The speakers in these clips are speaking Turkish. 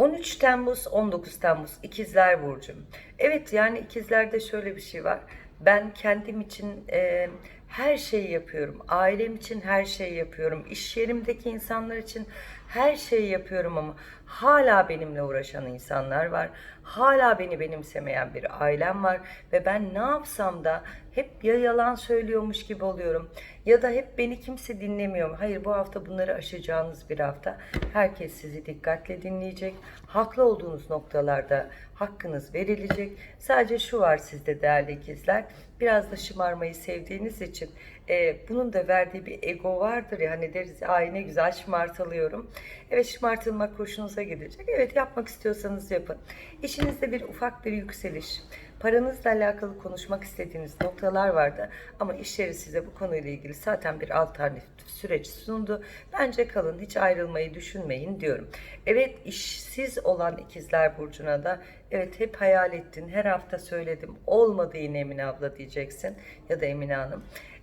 13 Temmuz 19 Temmuz İkizler Burcu. Evet yani ikizlerde şöyle bir şey var. Ben kendim için e, her şeyi yapıyorum. Ailem için her şeyi yapıyorum. İş yerimdeki insanlar için her şeyi yapıyorum ama hala benimle uğraşan insanlar var. Hala beni benimsemeyen bir ailem var ve ben ne yapsam da hep ya yalan söylüyormuş gibi oluyorum ya da hep beni kimse dinlemiyor. Hayır bu hafta bunları aşacağınız bir hafta. Herkes sizi dikkatle dinleyecek. Haklı olduğunuz noktalarda hakkınız verilecek. Sadece şu var sizde değerli ikizler. Biraz da şımarmayı sevdiğiniz için e, bunun da verdiği bir ego vardır ya hani deriz ay ne güzel şımartılıyorum. Evet şımartılmak hoşunuza gidecek. Evet yapmak istiyorsanız yapın. İşinizde bir ufak bir yükseliş. Paranızla alakalı konuşmak istediğiniz noktalar vardı ama iş yeri size bu konuyla ilgili zaten bir alternatif süreç sundu. Bence kalın hiç ayrılmayı düşünmeyin diyorum. Evet işsiz olan ikizler burcuna da evet hep hayal ettin her hafta söyledim olmadı yine Emine abla diyeceksin ya da Emine Hanım.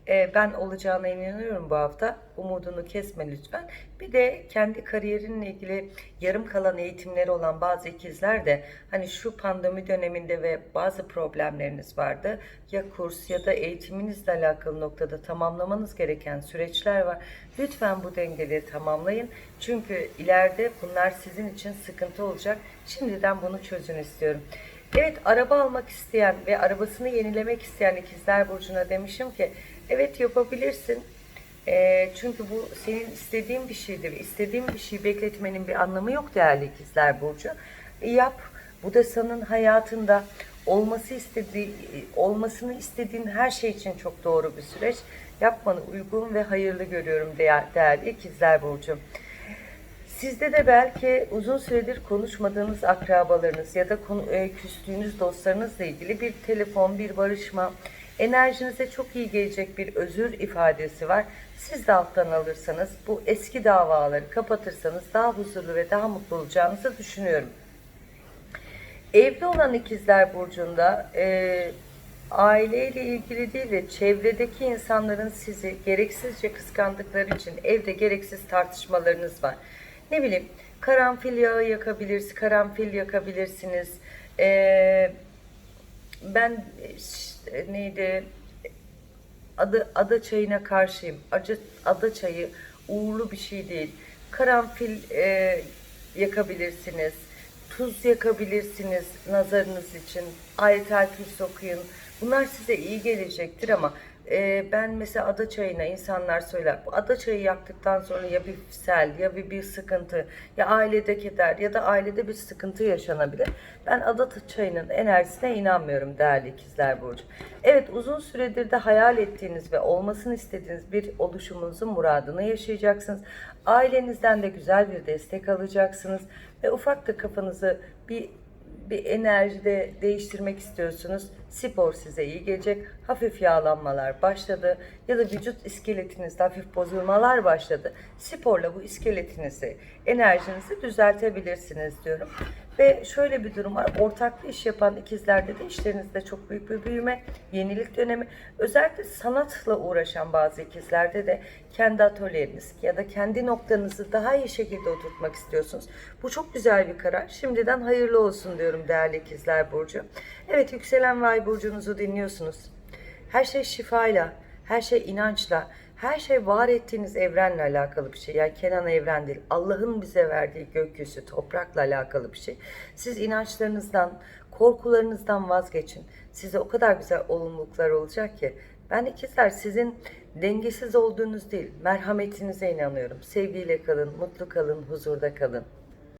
Ee, ben olacağına inanıyorum bu hafta. Umudunu kesme lütfen. Bir de kendi kariyerinle ilgili yarım kalan eğitimleri olan bazı ikizler de hani şu pandemi döneminde ve bazı problemleriniz vardı. Ya kurs ya da eğitiminizle alakalı noktada tamamlamanız gereken süreçler var. Lütfen bu dengeleri tamamlayın. Çünkü ileride bunlar sizin için sıkıntı olacak. Şimdiden bunu çözün istiyorum. Evet araba almak isteyen ve arabasını yenilemek isteyen ikizler burcuna demişim ki evet yapabilirsin. Ee, çünkü bu senin istediğin bir şeydir. İstediğin bir şeyi bekletmenin bir anlamı yok değerli ikizler burcu. E, yap. Bu da senin hayatında olması istediği, olmasını istediğin her şey için çok doğru bir süreç. Yapmanı uygun ve hayırlı görüyorum değer- değerli ikizler burcu. Sizde de belki uzun süredir konuşmadığınız akrabalarınız ya da e, küstüğünüz dostlarınızla ilgili bir telefon, bir barışma, enerjinize çok iyi gelecek bir özür ifadesi var. Siz de alttan alırsanız bu eski davaları kapatırsanız daha huzurlu ve daha mutlu olacağınızı düşünüyorum. Evli olan ikizler burcunda e, aileyle ilgili değil de çevredeki insanların sizi gereksizce kıskandıkları için evde gereksiz tartışmalarınız var. Ne bileyim karanfil yağı yakabilirsiniz, karanfil yakabilirsiniz. E, ben neydi adı ada çayına karşıyım. Acı ada çayı uğurlu bir şey değil. Karanfil e, yakabilirsiniz. Tuz yakabilirsiniz nazarınız için. Ayetel Kürsü okuyun. Bunlar size iyi gelecektir ama e, ben mesela ada çayına insanlar söyler. Bu ada çayı yaktıktan sonra ya bir sel ya bir, bir sıkıntı ya ailede keder ya da ailede bir sıkıntı yaşanabilir. Ben ada çayının enerjisine inanmıyorum değerli ikizler burcu. Evet uzun süredir de hayal ettiğiniz ve olmasını istediğiniz bir oluşumunuzun muradını yaşayacaksınız. Ailenizden de güzel bir destek alacaksınız ve ufak da kafanızı bir bir enerjide değiştirmek istiyorsunuz. Spor size iyi gelecek. Hafif yağlanmalar başladı ya da vücut iskeletinizde hafif bozulmalar başladı. Sporla bu iskeletinizi, enerjinizi düzeltebilirsiniz diyorum. Ve şöyle bir durum var. Ortaklı iş yapan ikizlerde de işlerinizde çok büyük bir büyüme, yenilik dönemi. Özellikle sanatla uğraşan bazı ikizlerde de kendi atölyeniz ya da kendi noktanızı daha iyi şekilde oturtmak istiyorsunuz. Bu çok güzel bir karar. Şimdiden hayırlı olsun diyorum değerli ikizler burcu. Evet yükselen ve ay burcunuzu dinliyorsunuz. Her şey şifayla, her şey inançla, her şey var ettiğiniz evrenle alakalı bir şey. Yani Kenan evren değil. Allah'ın bize verdiği gökyüzü, toprakla alakalı bir şey. Siz inançlarınızdan, korkularınızdan vazgeçin. Size o kadar güzel olumluluklar olacak ki. Ben ikizler sizin dengesiz olduğunuz değil, merhametinize inanıyorum. Sevgiyle kalın, mutlu kalın, huzurda kalın.